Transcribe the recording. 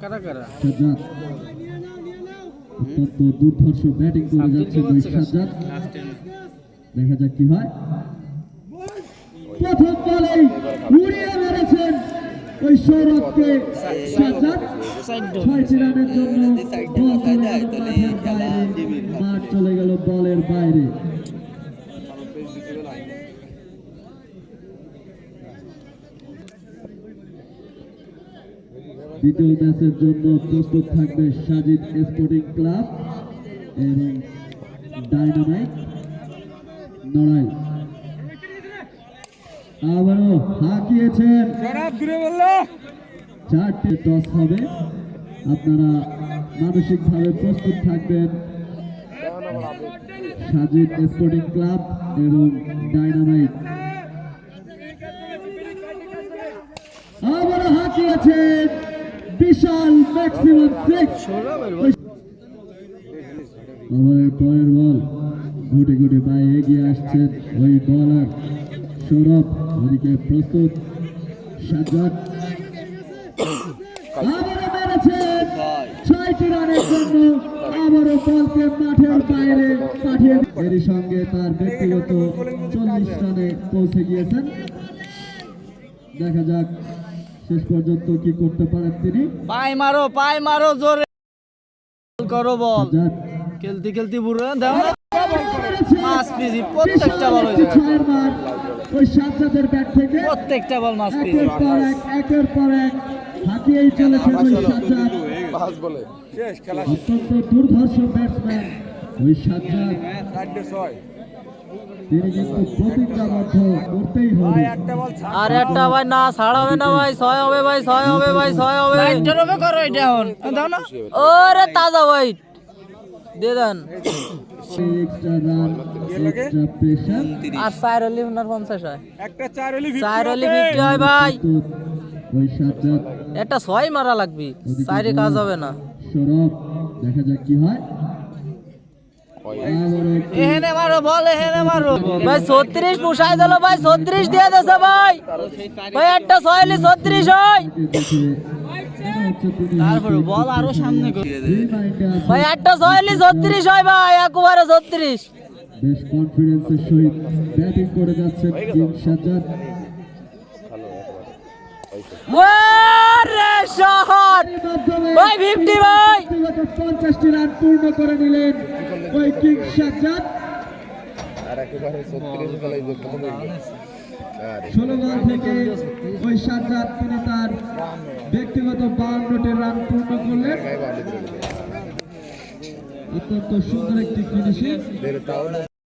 কারা কারা? অত্যন্ত দুর্ধর্ষ ব্যাটিং করে যাচ্ছে ওই সাজ্জাদ দেখা যাক কি হয়। প্রথম বলেই উড়িয়ে মেরেছেন ওই সৌরভকে। সাজ্জাদ ছয়টি রানের জন্য বল দ্বিতীয় ম্যাচের জন্য প্রস্তুত থাকবে সাজিদ স্পোর্টিং ক্লাব এবং ডাইনামাইট লড়াই আবারও হাঁকিয়েছেন। চারটে টস হবে। আপনারা মানসিকভাবে প্রস্তুত থাকবেন। সাজিদ স্পোর্টিং ক্লাব এবং ডাইনামাইট। আবারও হাঁকিয়েছেন। বিশাল ম্যাক্সিমাম সিক্স ওভারের পরের বল। গুটে গুটে পায়ে এগিয়ে আসছেন ওই বলার সৌরভ। ওদিকে প্রস্তুত সাজ্জাদ। আবারও মেরেছেন ছয়টি রানের জন্য আবারও বলকে মাঠের বাইরে পাঠিয়ে এরই সঙ্গে তার ব্যক্তিগত চল্লিশ রানে পৌঁছে গিয়েছেন। দেখা যাক শেষ পর্যন্ত কি করতে পারেন তিনি? পাই মারো পাই মারো জোরে। করো বল। খেলতে খেলতে বুড়ো দাও মাছ পিজি প্রত্যেকটা বল ওই সাজ্জাদের ব্যাট থেকে। প্রত্যেকটা বল মাছ পিজি একের পর এক একের পর এক হাতিয়েই চলেছেন ওই সাজ্জাদ। বলে। শেষ খেলা অত্যন্ত দুর্ধর্ষ ব্যাটসম্যান ওই সাজ্জাদ। ছয়। তিনি কিন্তু প্রতিজ্ঞাবদ্ধ করতেই হবে। আর একটা ভাই না ছাড় হবে না ভাই ছয় হবে ভাই ছয় হবে ভাই ছয় হবে সাইডটা রবে করো এটা এখন। দাও না। ওরে তাজা ভাই দিয়ে দেন। আর চার হলে উনার পঞ্চাশ হয়। একটা চার হলি চার হলে ফিফটি হয় ভাই। একটা ছয় মারা লাগবে চারে কাজ হবে না। দেখা যাক কি হয়। এখানে মারো বল এখানে মারো। ভাই ছত্রিশ পুষাই দিল ভাই ছত্রিশ দিয়ে দিয়েছে ভাই। ভাই একটা ছয় হলে ছত্রিশ হয় তারপরে বল আরও সামনে ভাই একটা ছয় হলে ছত্রিশ হয় ভাই একবারে ছত্রিশ। বেশ কনফিডেন্সের সহিত ব্যাটিং করে যাচ্ছেন সাজ্জাদ। শহর! ভাই ফিফটি ভাই। ব্যক্তিগত পঞ্চাশটি রান পূর্ণ করে নিলেন ওই কিং সাজ্জাদ। ষোলো বল থেকে ওই সাজ্জাদ তিনি তার ব্যক্তিগত বাউন্নটি রান পূর্ণ করলেন। অত্যন্ত সুন্দর একটি ফিনিশিং